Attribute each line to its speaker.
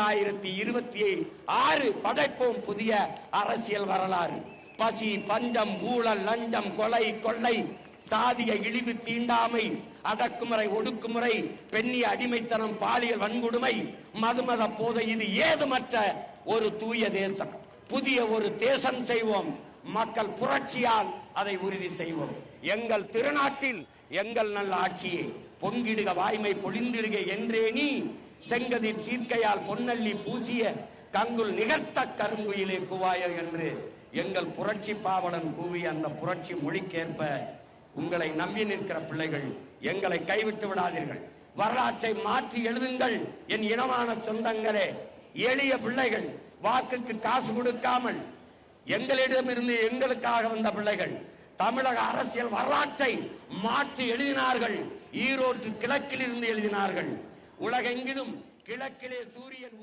Speaker 1: இரண்டாயிரத்தி இருபத்தி ஆறு படைப்போம் புதிய அரசியல் வரலாறு. பசி பஞ்சம் ஊழல் லஞ்சம் கொலை கொள்ளை சாதிய இழிவு தீண்டாமை அடக்குமுறை ஒடுக்குமுறை பெண்ணிய அடிமைத்தனம் பாலியல் வன்கொடுமை மதுமத போதை இது ஏதுமற்ற ஒரு தூய தேசம். புதிய ஒரு தேசம் செய்வோம். மக்கள் புரட்சியால் அதை உறுதி செய்வோம். எங்கள் திருநாட்டில் எங்கள் நல்ல ஆட்சியை பொங்கிடுக வாய்மை பொழிந்திடுக என்றே நீ செங்கதிர் சீர்க்கையால் பொன்னள்ளி பூசிய கங்குல் நிகர்த்த கருங்குயிலே குவாய என்று எங்கள் புரட்சி பாவலன் கூவி அந்த புரட்சி மொழிக்கேற்ப உங்களை நம்பி நிற்கிற பிள்ளைகள் எங்களை கைவிட்டு விடாதீர்கள். வரலாற்றை மாற்றி எழுதுங்கள் என் இனமான சொந்தங்களே. எளிய பிள்ளைகள் வாக்குக்கு காசு கொடுக்காமல் எங்களிடமிருந்து எங்களுக்காக வந்த பிள்ளைகள் தமிழக அரசியல் வரலாற்றை மாற்றி எழுதினார்கள் ஈரோட்டு கிழக்கில் இருந்து எழுதினார்கள். உலகெங்கிலும் கிழக்கிலே சூரியன்